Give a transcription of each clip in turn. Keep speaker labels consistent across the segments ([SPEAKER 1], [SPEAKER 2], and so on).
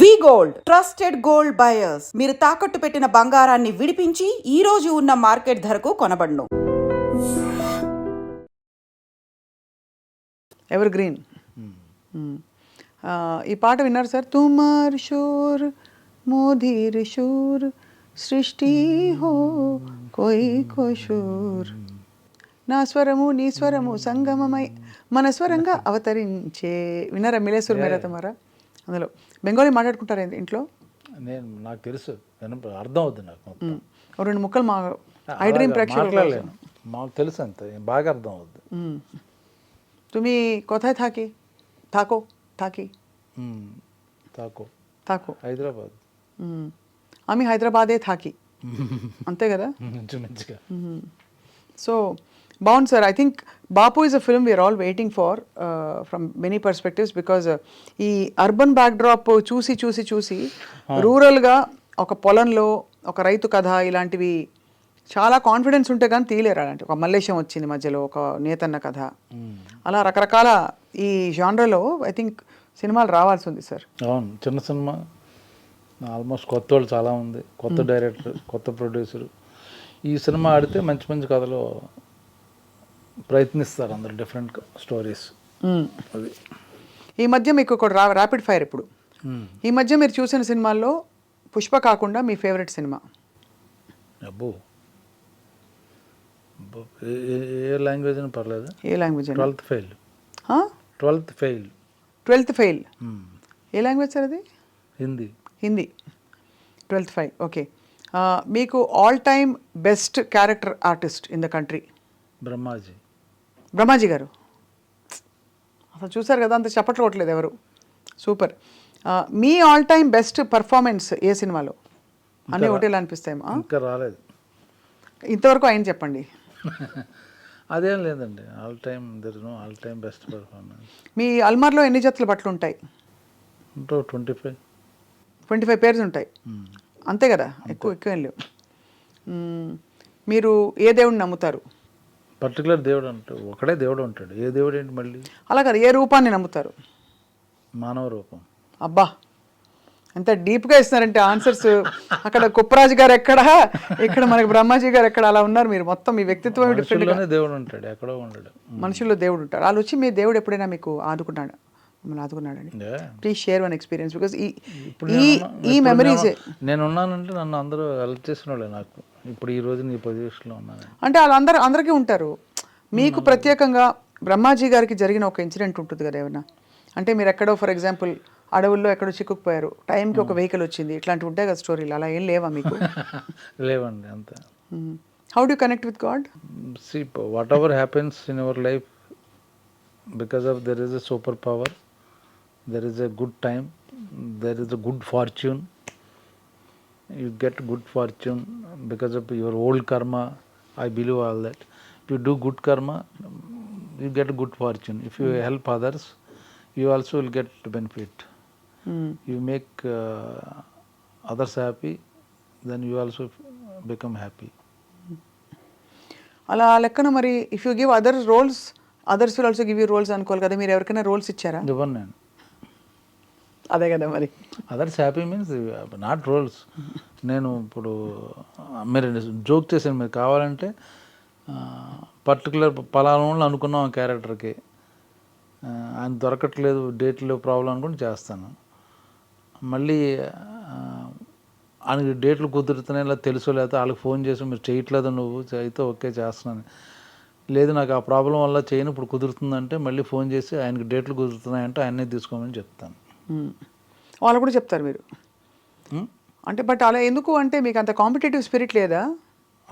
[SPEAKER 1] We gold trusted gold buyers. మీరు తాకట్టు పెట్టిన బంగారాన్ని విడిపించి ఈ రోజు ఉన్న మార్కెట్ ధరకు కొనబడును.
[SPEAKER 2] ఎవర్ గ్రీన్ ఈ పాట విన్నారు సార్? తుమార్ షోర్ మోధీర్ షోర్ సృష్టి హో కోయి కోషోర్ నా స్వరము నీ స్వరము సంగమమై మన స్వరంగా అవతరించే. విన్నారా మిలేశ్వర్ మేరా తమారా? అందులో బెంగాలీ మాట్లాడుకుంటారు ఇంట్లో?
[SPEAKER 3] నేను నాకు తెలుసు. అర్థం అవుతుంది నాకు
[SPEAKER 2] రెండు ముక్కలు మా ఐ డ్రీమ్ ప్రేక్షకులు
[SPEAKER 3] మాకు తెలుసు అంత. బాగా అర్థం
[SPEAKER 2] అవుతుంది తుమి కొథాయ్ థాకి? థాకో?
[SPEAKER 3] థాకి? థాకో.
[SPEAKER 2] థాకో.
[SPEAKER 3] హైదరాబాద్.
[SPEAKER 2] ఆమె హైదరాబాదే థాకి. అంతే కదా?
[SPEAKER 3] మంచిగా
[SPEAKER 2] సో బాగుంది sir I think Bapu is a film we're all waiting for from many perspectives because ఈ అర్బన్ బ్యాక్డ్రాప్ చూసి చూసి చూసి రూరల్గా ఒక పొలంలో ఒక రైతు కథ ఇలాంటివి చాలా కాన్ఫిడెన్స్ ఉంటే కానీ తీయలేరు అలాంటి ఒక మల్లేశం వచ్చింది మధ్యలో ఒక నేతన్న కథ. అలా రకరకాల ఈ జానర్లో ఐ థింక్ సినిమాలు రావాల్సి ఉంది సార్
[SPEAKER 3] అవును చిన్న సినిమా. ఆల్మోస్ట్ కొత్త వాళ్ళు చాలా ఉంది. కొత్త డైరెక్టర్ కొత్త ప్రొడ్యూసర్ ఈ సినిమా ఆడితే మంచి మంచి కథలు ప్రయత్నిస్తారు అందరు డిఫరెంట్ స్టోరీస్ అది
[SPEAKER 2] ఈ మధ్య మీకు ఒక ర్యాపిడ్ ఫైర్ ఇప్పుడు. ఈ మధ్య మీరు చూసిన సినిమాల్లో పుష్ప కాకుండా మీ ఫేవరెట్ సినిమా?
[SPEAKER 3] అబ్బో. ఏ- లాంగ్వేజ్ అని పర్లేదు.
[SPEAKER 2] ఏ language
[SPEAKER 3] twelfth fail twelfth fail
[SPEAKER 2] twelfth fail ఏ లాంగ్వేజ్ సార్ అది?
[SPEAKER 3] Hindi.
[SPEAKER 2] Hindi. Twelfth five okay మీకు all time best character artist in the country
[SPEAKER 3] Brahmaji.
[SPEAKER 2] Brahmaji గారు. అసలు చూసారు కదా అంత చప్పట్లు కొట్టలేదు ఎవరు. సూపర్. మీ ఆల్ టైమ్ బెస్ట్ పర్ఫార్మెన్స్ ఏ సినిమాలో? అన్నీ ఒకటేలా అనిపిస్తాయేమో
[SPEAKER 3] ఇంకా రాలేదు.
[SPEAKER 2] ఇంతవరకు ఆయన చెప్పండి.
[SPEAKER 3] అదేం లేదండి. All time there no all time best performance.
[SPEAKER 2] మీ అల్మార్లో ఎన్ని జతల బట్టలు ఉంటాయి?
[SPEAKER 3] ఉంటూ twenty five.
[SPEAKER 2] Twenty five pairs ఉంటాయి. అంతే కదా ఎక్కువ ఎక్కువ ఏం లేవు. మీరు ఏ దేవుడిని నమ్ముతారు?
[SPEAKER 3] పర్టికులర్ దేవుడు అంటాడు ఒకడే దేవుడు ఉంటాడు. ఏ దేవుడు ఏంటి మళ్ళీ?
[SPEAKER 2] అలా కదా ఏ రూపాన్ని నమ్ముతారు?
[SPEAKER 3] మానవ రూపం.
[SPEAKER 2] అబ్బా! ఎంత డీప్గా ఇస్తున్నారంటే ఆన్సర్స్. అక్కడ కుప్పరాజు గారు ఎక్కడ? ఇక్కడ మనకి బ్రహ్మాజీ గారు ఎక్కడ? అలా ఉన్నారు మీరు. మొత్తం మీ వ్యక్తిత్వం
[SPEAKER 3] దేవుడు ఉంటాడు. ఎక్కడో ఉండడు.
[SPEAKER 2] మనుషుల్లో దేవుడు ఉంటారు వాళ్ళు వచ్చి మీ దేవుడు ఎప్పుడైనా మీకు ఆదుకున్నాడు? మిమ్మల్ని. Please share one experience because ఈ ఈ మెమరీస్
[SPEAKER 3] నేను- నేను ఉన్నానంటే నన్ను అందరూ హెల్ప్ చేసిన వాళ్ళే నాకు. ఇప్పుడు ఈ రోజు నీ పొజిషన్లో ఉన్నాను.
[SPEAKER 2] అంటే వాళ్ళందరూ అందరికీ ఉంటారు. మీకు ప్రత్యేకంగా బ్రహ్మాజీ గారికి జరిగిన ఒక ఇన్సిడెంట్ ఉంటుంది కదా ఏమన్నా? అంటే మీరు ఎక్కడో ఫర్ ఎగ్జాంపుల్ అడవుల్లో ఎక్కడో చిక్కుకుపోయారు. టైంకి ఒక వెహికల్ వచ్చింది. ఇట్లాంటివి ఉంటాయి కదా స్టోరీలు అలా ఏం లేవా మీకు?
[SPEAKER 3] లేవండి అంత.
[SPEAKER 2] How do connect with God
[SPEAKER 3] see whatever happens in your life because of there is a super power there is a good time there is a good fortune you get good fortune because of your old karma i believe all that if you do good karma you get good fortune if you help others you also will get benefit you make uh, others happy then you also become happy
[SPEAKER 2] అలా లెక్కన మరి if you give other roles others will also give you roles అనుకోవాలి కదా మీరు ఎవరికైనా roles ఇచ్చారా
[SPEAKER 3] ఇవ్వను నేను
[SPEAKER 2] అదే కదా మరి.
[SPEAKER 3] Others happy means not roles నేను ఇప్పుడు మీరు జోక్ చేశాను మీరు కావాలంటే పర్టికులర్ పలానా అనుకున్నాం ఆ క్యారెక్టర్కి ఆయన దొరకట్లేదు డేట్లో ప్రాబ్లం అనుకుని చేస్తాను. మళ్ళీ ఆయనకి డేట్లు కుదురుతున్నాయి ఇలా తెలుసో లేకపోతే వాళ్ళకి ఫోన్ చేసి మీరు చేయట్లేదు నువ్వు? అయితే ఓకే చేస్తున్నాను. లేదు నాకు ఆ ప్రాబ్లం వల్ల చేయను ఇప్పుడు కుదురుతుందంటే మళ్ళీ ఫోన్ చేసి ఆయనకి డేట్లు కుదురుతున్నాయంటే ఆయన్నే తీసుకోమని చెప్తాను.
[SPEAKER 2] వాళ్ళు కూడా చెప్తారు మీరు? అంటే బట్ అలా ఎందుకు అంటే మీకు అంత కాంపిటేటివ్ స్పిరిట్ లేదా?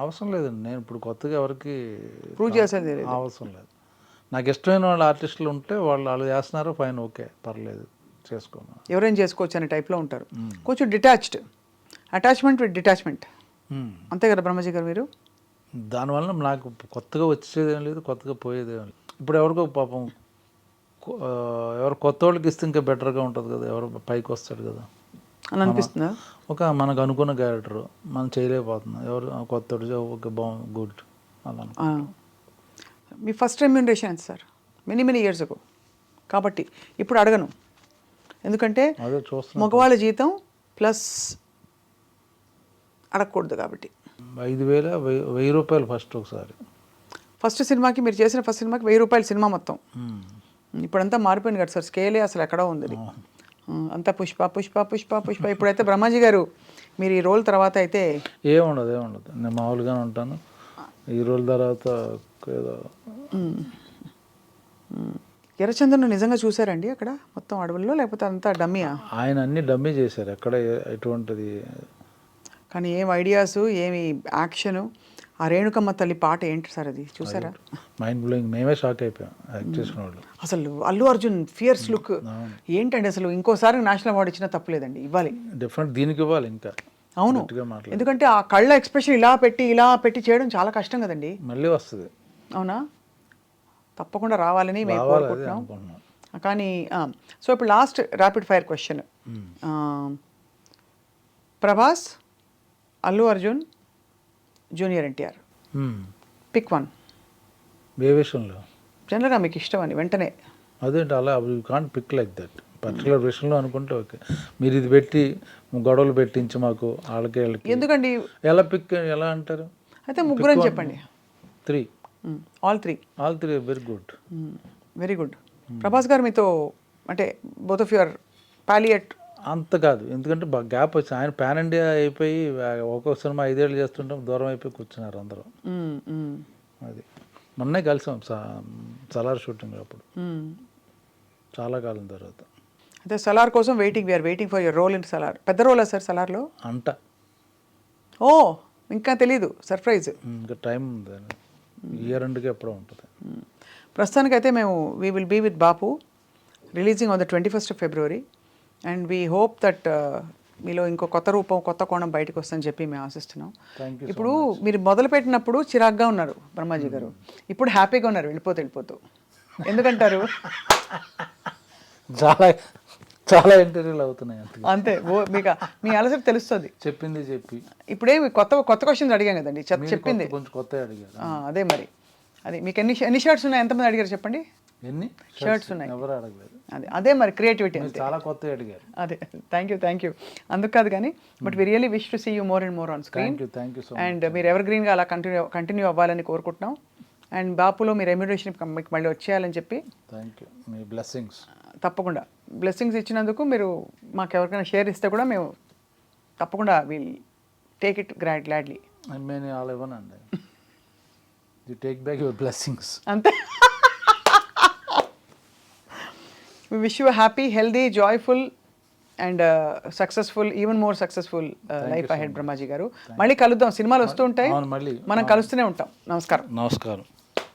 [SPEAKER 3] అవసరం లేదండి. నేను ఇప్పుడు కొత్తగా ఎవరికి
[SPEAKER 2] ప్రూవ్ చేసేది
[SPEAKER 3] అవసరం లేదు. నాకు ఇష్టమైన వాళ్ళ ఆర్టిస్టులు ఉంటే వాళ్ళు వాళ్ళు చేస్తున్నారు ఫైన్ ఓకే పర్లేదు చేసుకోమా
[SPEAKER 2] ఎవరైనా చేసుకోవచ్చు అనే టైప్లో ఉంటారు. కొంచెం డిటాచ్డ్. Attachment with detachment. అంతే కదా బ్రహ్మజీ గారు మీరు?
[SPEAKER 3] దానివల్ల నాకు కొత్తగా వచ్చేదేం లేదు కొత్తగా పోయేదేం లేదు. ఇప్పుడు ఎవరికో పాపం ఎవరు కొత్త వాళ్ళకి ఇస్తే ఇంకా బెటర్గా ఉంటుంది కదా ఎవరు పైకి వస్తాడు కదా.
[SPEAKER 2] అని అనిపిస్తుందా?
[SPEAKER 3] ఒక మనకు అనుకున్న క్యారెక్టర్ మనం చేయలేకపోతున్నాం. ఎవరు కొత్త ఓకే బాగుంది గుడ్. అలా.
[SPEAKER 2] మీ ఫస్ట్ రెమ్యూనరేషన్ ఎంత sir? Many many years ago. కాబట్టి ఇప్పుడు అడగను. ఎందుకంటే మగవాళ్ళ జీతం ప్లస్ అడగకూడదు కాబట్టి.
[SPEAKER 3] ఐదు వేల వెయ్యి రూపాయలు ఫస్ట్ ఒకసారి.
[SPEAKER 2] ఫస్ట్ సినిమాకి మీరు చేసిన ఫస్ట్ సినిమాకి వెయ్యి రూపాయల సినిమా మొత్తం. ఇప్పుడంతా మారిపోయింది కదా సార్ స్కేలే అసలు ఎక్కడో ఉంది అంతా పుష్ప పుష్ప పుష్ప పుష్ప. ఇప్పుడైతే బ్రహ్మాజీ గారు మీరు ఈ రోల్ తర్వాత అయితే
[SPEAKER 3] ఏముండదు ఏముండదు నేను మామూలుగానే ఉంటాను. ఈ రోజుల తర్వాత ఏదో
[SPEAKER 2] నిజంగా చూసారండి అక్కడ మొత్తం అడవుల్లో లేకపోతే అంతా డమ్మియా?
[SPEAKER 3] ఆయన అన్ని డమ్మీ చేశారు. ఎక్కడ ఎటువంటిది?
[SPEAKER 2] కానీ ఏం ఐడియాస్ ఏమి యాక్షన్? ఆ రేణుకమ్మ తల్లి పాట ఏంటి సార్ అది? చూసారా?
[SPEAKER 3] మైండ్ బ్లోయింగ్ మేమే షాక్ అయిపోయాం యాక్ట్ చేసిన వాళ్ళు.
[SPEAKER 2] అసలు అల్లు అర్జున్ ఫియర్స్ లుక్ ఏంటండి అసలు ఇంకోసారి నేషనల్ అవార్డు ఇచ్చినా తప్పులేదండి ఇవ్వాలి.
[SPEAKER 3] డిఫరెంట్ దీనికి ఇవ్వాలి ఇంకా.
[SPEAKER 2] అవును. ఎందుకంటే ఆ కళ్ళ ఎక్స్ప్రెషన్ ఇలా పెట్టి ఇలా పెట్టి చేయడం చాలా కష్టం కదండి.
[SPEAKER 3] మళ్ళీ వస్తుంది.
[SPEAKER 2] అవునా? తప్పకుండా రావాలని మేము కోరుకుంటున్నాం. కానీ సో ఇప్పుడు last rapid fire question Prabhas Allu Arjun junior NTR. Pick one
[SPEAKER 3] ఏ విషయంలో
[SPEAKER 2] జనరల్గా మీకు ఇష్టం అని వెంటనే.
[SPEAKER 3] అదేంటి అలా you can't pick like that particular విషయంలో అనుకుంటే ఓకే. మీరు ఇది పెట్టి గొడవలు పెట్టించి మాకు వాళ్ళకి వీళ్ళకి
[SPEAKER 2] ఎందుకండి?
[SPEAKER 3] ఎలా పిక్ ఎలా అంటారు?
[SPEAKER 2] అయితే ముగ్గురు అని చెప్పండి.
[SPEAKER 3] Three
[SPEAKER 2] all three
[SPEAKER 3] all three very good
[SPEAKER 2] very good Prabhas గారు మీతో అంటే బోత్ ఆఫ్ యువర్ పాలియట్
[SPEAKER 3] అంత కాదు. ఎందుకంటే గ్యాప్ వచ్చి ఆయన పాన్ ఇండియా అయిపోయి ఒక్కొక్క సినిమా ఐదేళ్ళు చేస్తుంటాం దూరం అయిపోయి కూర్చున్నారు అందరూ. అది. మొన్నే కలిసాం స- సలార్ షూటింగ్ అప్పుడు. చాలా కాలం తర్వాత.
[SPEAKER 2] అయితే సలార్ కోసం waiting we're waiting for your role in Salaar. పెద్ద రోలా సార్ సలార్లో?
[SPEAKER 3] అంట.
[SPEAKER 2] ఓ ఇంకా తెలీదు. సర్ప్రైజ్
[SPEAKER 3] ఇంకా టైం ఉంది. ఇయర్ ఎండ్కి ఎప్పుడో ఉంటుంది.
[SPEAKER 2] ప్రస్తుతానికైతే మేము we will be with Bapu releasing on the twenty first of February and we hope that మీలో ఇంకో కొత్త రూపం కొత్త కోణం బయటకు వస్తుందని చెప్పి మేము ఆశిస్తున్నాం. ఇప్పుడు మీరు మొదలు పెట్టినప్పుడు చిరాగ్గా ఉన్నారు బ్రహ్మాజీ గారు. ఇప్పుడు హ్యాపీగా ఉన్నారు వెళ్ళిపోతూ వెళ్ళిపోతూ. ఎందుకంటారు?
[SPEAKER 3] చాలా చాలా ఇంటర్వ్యూలు అవుతున్నాయి అంతే.
[SPEAKER 2] ఓ మీకు మీ అలసట తెలుస్తుంది.
[SPEAKER 3] చెప్పింది చెప్పి.
[SPEAKER 2] ఇప్పుడేమి కొత్త కొత్త క్వశ్చన్స్ అడిగాం కదండి చెప్పింది.
[SPEAKER 3] కొంచెం కొత్త అడిగారు.
[SPEAKER 2] అదే మరి. అది మీకు ఎన్ని ఎన్ని షర్ట్స్ ఉన్నాయి? ఎంతమంది అడిగారు చెప్పండి?
[SPEAKER 3] ఎన్ని?
[SPEAKER 2] Shirts ఉన్నాయి.
[SPEAKER 3] ఎవరు అడగలేదు.
[SPEAKER 2] అదే అదే మరి క్రియేటివిటీ అంతే.
[SPEAKER 3] చాలా కొత్త అడిగారు.
[SPEAKER 2] అదే థ్యాంక్ యూ థ్యాంక్ యూ అందుకు కాదు కానీ but we really wish to see you more and more on screen
[SPEAKER 3] thank you thank you so
[SPEAKER 2] and మీరు ఎవర్ గ్రీన్గా అలా కంటిన్యూ కంటిన్యూ అవ్వాలని కోరుకుంటున్నాం. అండ్ బాపులో మీ రెమ్యునేషన్ మీకు మళ్ళీ వచ్చేయాలని చెప్పి
[SPEAKER 3] థ్యాంక్ యూ మీ బ్లెస్సింగ్స్
[SPEAKER 2] తప్పకుండా. బ్లెస్సింగ్స్ ఇచ్చినందుకు మీరు మాకు ఎవరికైనా షేర్ ఇస్తే కూడా మేము తప్పకుండా will take it grad gladly
[SPEAKER 3] I mean all ఇవ్వనండి you take back your blessings
[SPEAKER 2] అంతే. We wish you happy healthy joyful and successful even more successful life ahead Brahmaji గారు. మళ్ళీ కలుద్దాం. సినిమాలు వస్తూ ఉంటాయి. మనం కలుస్తూనే ఉంటాం. నమస్కారం.
[SPEAKER 3] నమస్కారం.